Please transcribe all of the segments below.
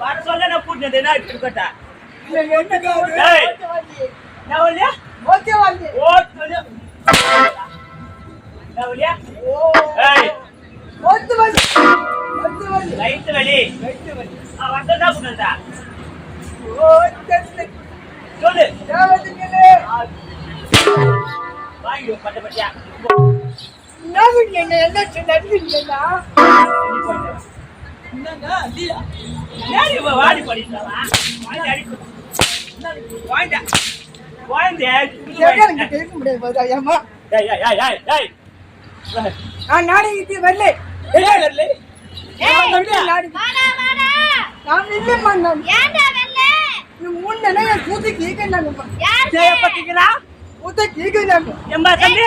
வர சொல்ல நான் கூட்டிட்டு என்ன இருக்கட்டா? இல்லை ஒன்றுக்காவது ஏய், ஓட்டு வண்டி. வந்தா? சொல்லு. வாங்கி பட்ட பட்டியா. என்ன? என்ன நடந்தீங்கன்னா? நீ போயிட்டு வா. என்னங்க இல்லையா ஏன் இவ வாடி படிச்சாவா? வாங்கி அடி. வாங்கிட்டா. நாடகத்துக்கு வரல. நாடகம். வாடா வாடா நான் இல்லைம்மா, நான் நாளா என் கூத்து சரி, பாத்தீங்களா? கூத்து கேட்கறாங்க. எம்மா தம்பி.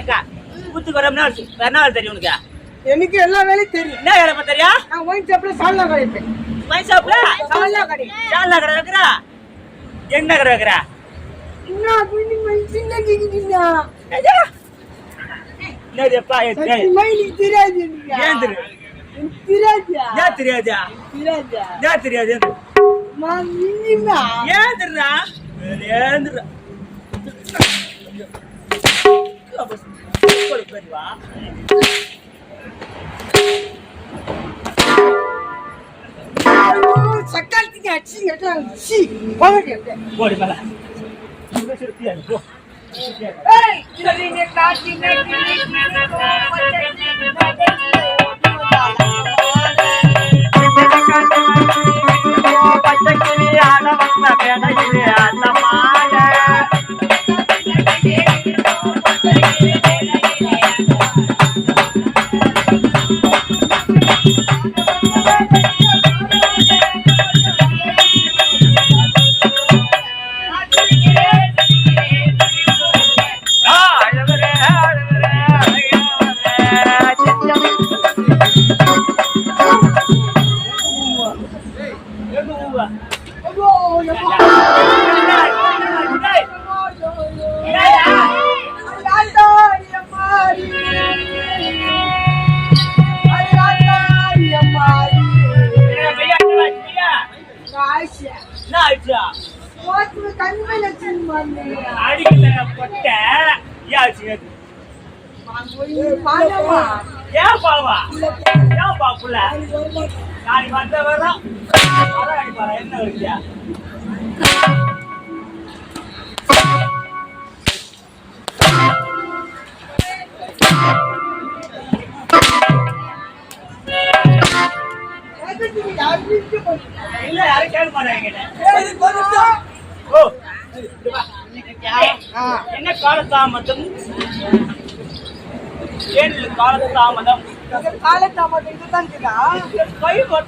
அக்கா. கூத்துக்கு வேலை தெரியும் உனக்கு. எனக்கு எல்லா வேலையும் தெரியும். என்ன வேலை பார்த்தியா நான் ஒயின் ஷாப்ல சால்னா கடைப்பேன் வைன் ஷாப்ல சால்னா கடை. சாலா கடை வைக்கிறா? என்ன கடை வைக்கிறா? என்னதுப்பா தெரியாது? எனக்கு தெரியாதா? ஏன் தெரியாதா? தெரியாதா? வா ஐயோ, சக்காலத்துக்கு அடிச்சு கட்டுறாங்க. அப்படியே. போடி மேல போ ஏய், சரிங்க, காட்டிங்க, கிளிங்க, கோபத்தை, கண்மையில சின்ன பாலமா ஏன் பாவா ஏன் பாப்புல நாளைக்கு வந்த வரோம் என்ன இருக்கியா இல்ல யாரும் கேட்க மாட்டாங்க ஓ என்ன காலதாமதம்? ஏன் காலதாமதம்? காலத்தாமதம் இதுதான் கை கோவ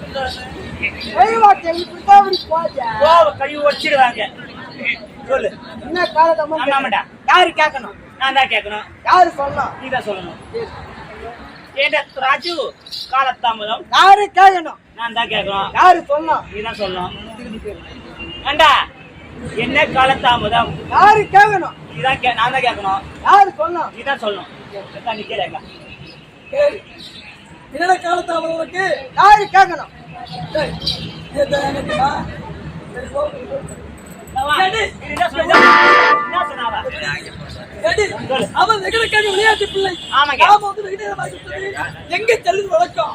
கை ஒடிச்சிடுவாங்க சொல்லு. என்ன காலத்தாமதம் ஆமாடா. யாரு கேட்கணும் நான் தான் கேட்கணும் யாரு சொல்லணும்? நீ தான் சொல்லணும். ஏண்டா ராஜு காலதாமதம்? யாரு கேட்கணும் நான் தான் கேட்கணும் யாரு சொல்லணும். நீ தான் சொல்லணும். ஏண்டா? என்ன காலதாமதம்? யாரு கேட்கணும் நீ தான் கே நான் தான் கேட்கணும் யாரு சொல்லணும்? நீ தான் சொல்லணும் நீ கேளுக்கா என்னடா காலத்தாமதம் உனக்கு? யாரு கேட்கணும். என்ன என்ன அவன் விளையாட்டு பிள்ளை. எங்க செல்லுது வழக்கம்?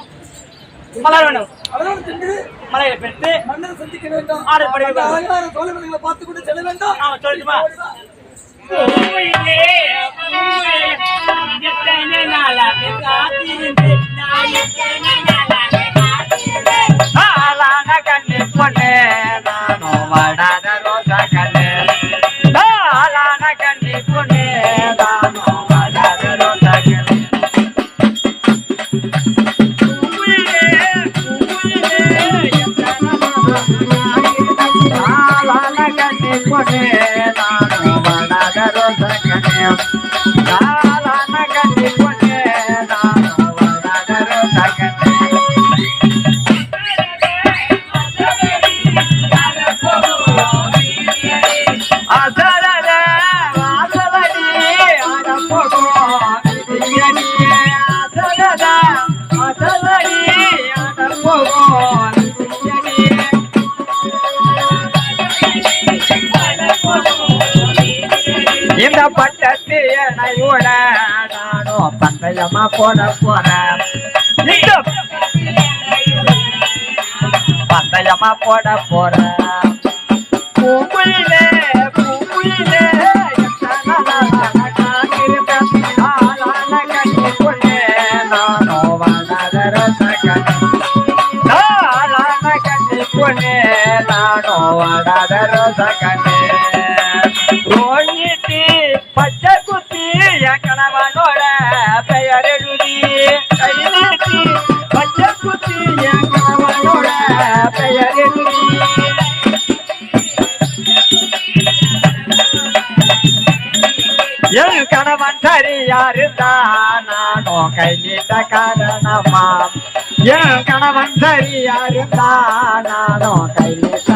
மலர் வேணும். அதனால சென்று மலையில பெற்று மன்னரை சந்திக்க வேண்டும் அழகான சோழர்களை பார்த்து கொண்டு செல்ல வேண்டும் ஆமா சொல்லட்டுமா எத்தனை நாளாக காத்திருந்தேன் நான் எத்தனை நாளாக காத்திருந்தேன். ஆளான கண்ணு பொண்ணு நானும் வடாத Oh, கண்ணையோட நானோ பந்தயமா போட போறேன் யாருந்தா நானும் கை நீட்ட காரணமா என் கணவன் சரி கை நீட்ட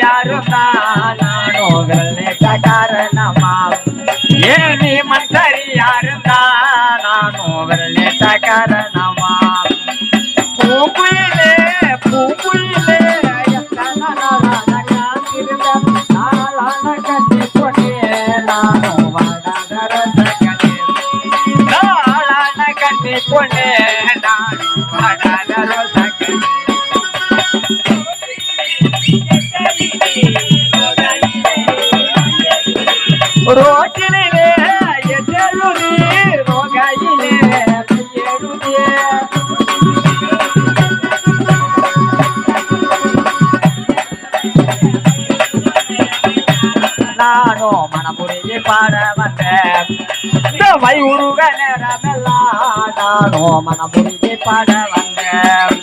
ಯಾರು ನಾನು ಗಲ್ಲೆಟ ಕಾರಣಮ್ಮ ಏ ನೀ ಮಂತರಿ ಯಾರು ನಾನು ಗಲ್ಲೆಟ ಕಾರಣ பாட வந்த. மயூருக நேரமெல்லாம் நானோ மனம் பாட வந்தேன்.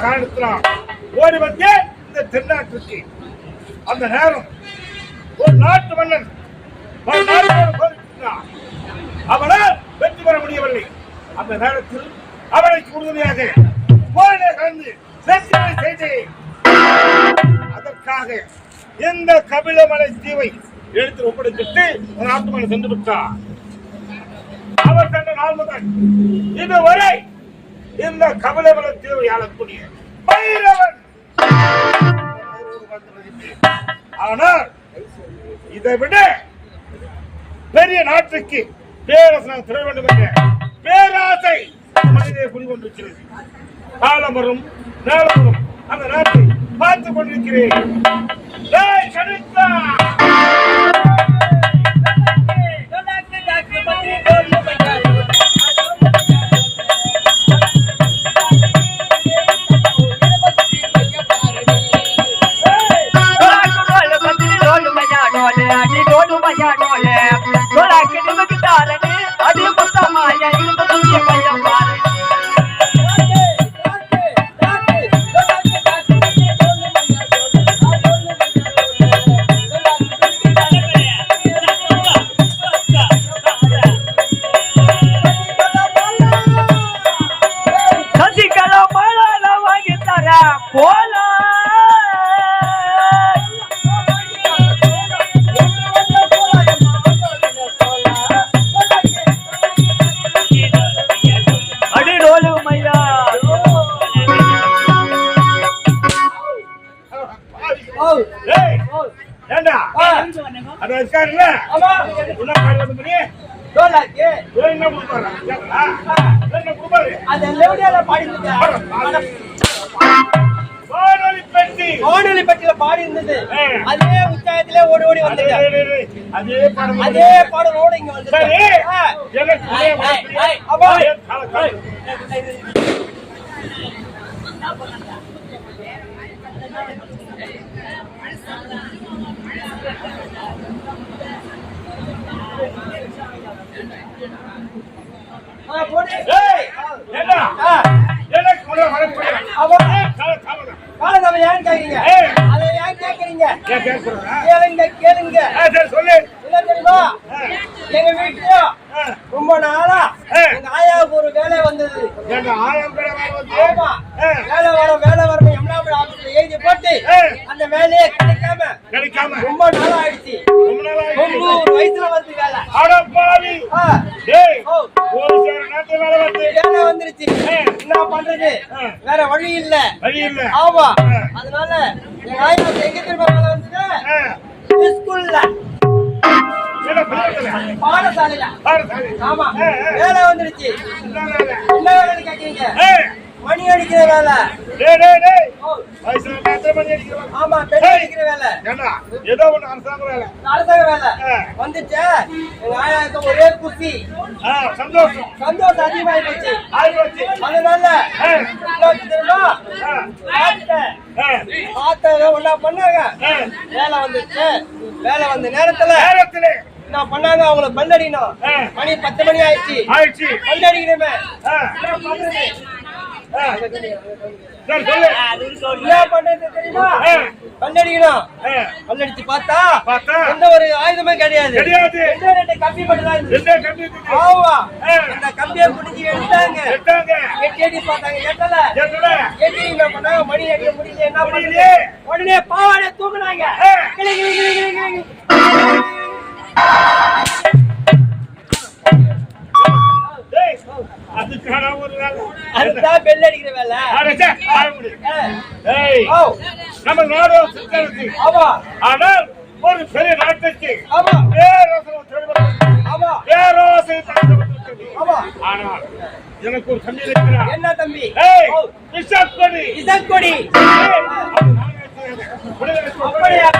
காரணத்தினால் ஓடி வந்து இந்த தென்னாட்டுக்கு அந்த நேரம் ஒரு நாட்டு மன்னன் ஒரு அவனால் வெற்றி பெற முடியவில்லை. அந்த நேரத்தில் அவனுக்கு உறுதுணையாக போரிலே கலந்து வெற்றியை அதற்காக இந்த கபிலமலை தீவை எடுத்து ஒப்படைத்துட்டு நாட்டு மலை சென்று விட்டார் அவர் சென்ற நாள் முதல் இதுவரை இந்த கபிலமலை தீவை பைரவன். ஆனால் இதை விட பெரிய நாட்டுக்கு பேரரசனாக திர வேண்டும் என்ற பேராசை மனிதனை குடிகொண்டிருக்கிறது காலம் வரும் நேரம் வரும் அந்த நாட்டை பார்த்துக் கொண்டிருக்கிறேன். அதே உற்சாகத்திலே ஓடி ஓடி அதே வந்துட்டேன் அதே, அதே, அதே பாடலோட இங்க. ஆ, போடு. ஏய், ஏண்டா? காலதாம ஏன் கேக்குறீங்க. அதை ஏன் கேக்குறீங்க? கேளுங்க கேளுங்க சொல்லு தெரியுமா எங்க வீட்டுல. ரொம்ப நாளா. எங்க ஆயாவுக்கு ஒரு வேலை வந்தது ஏண்டா, ஆயிரம் பேரை வேலை வந்து? ஆமா ஆ, வேலை வரும் வேலை வரும் எம்னாபுரம் ஆபீஸ்ல எழுதி போட்டு ஆ. அந்த வேலையே கிடைக்காம கிடைக்காம ரொம்ப நாள் ஆயிடுச்சு ரொம்ப நாள் ஆயிடுச்சு. தொண்ணூறு வயசுல வந்து வேலை அட பாவி. ஆ, டேய், ஓ. ஒரு சில நேரத்துல வேலை வந்து. வேலை வந்துருச்சு என்ன பண்றது ஆ. வேற வழி இல்ல. ஆமா. அதனால எங்க எங்க திரும்ப வேலை வந்தது ஆ, ஸ்கூல்ல? பாடசாலையில. ஆமா. வேலை வந்துருச்சு என்ன வேலை? கேக்குறீங்க மணி அடிக்கிற வேலை டேய், டேய், டேய். வயசுல எத்தனை மணி அடிக்கிறேன்? ஆமா பெண் அடிக்கிற வேலை ஏண்டா, ஏதோ ஒண்ணு அரசாங்க வேலை. அரசாங்க வேலை. வந்துச்சு எங்க ஆயாவுக்கு ஒரே குசி ஆ, சந்தோஷம். சந்தோஷம் அதிகமாகி போச்சு ஆகி போச்சு. அதனால தெரியுமா ஆ, பார்த்தேன். ஆ, பார்த்தேன் ஒண்ணா பண்ணாங்க. வேலை வந்துச்சு வேலை வந்த நேரத்துல நேரத்திலே என்ன பண்ணாங்க அவங்கள பல்லடிக்கணும். மணி பத்து மணி ஆயிடுச்சு ஆயிடுச்சு. பல்லடிக்கணுமே என்ன பண்றது பல்லடிச்சு பார்த்தா பார்த்தா? எந்த ஒரு ஆயுதமே கிடையாது. கிடையாது. ரெண்டே ரெண்டு கம்பி. அந்த கம்பியை பிடிச்சி எடுத்தாங்க. எட்டி பார்த்தாங்க. எட்டல. எட்டி என்ன பண்ணாங்க மணி அடிக்க முடியல என்ன. பண்ணீங்க உடனே பாவாடை தூக்குனாங்க. கிளி, கிளி, கிளி, கிளி, கிளி, அதுதான் பெல் அடிக்கிற வேலை. நம்ம நாடு. ஆமா. ஆனால் ஒரு பெரிய நாட்டுக்கு. ஆமா. ஆமா. ஆமா. ஆனால் எனக்கு ஒரு தம்பி இருக்கிறார். என்ன தம்பி? விஷாக் கொடி. அப்படியா அப்படியா.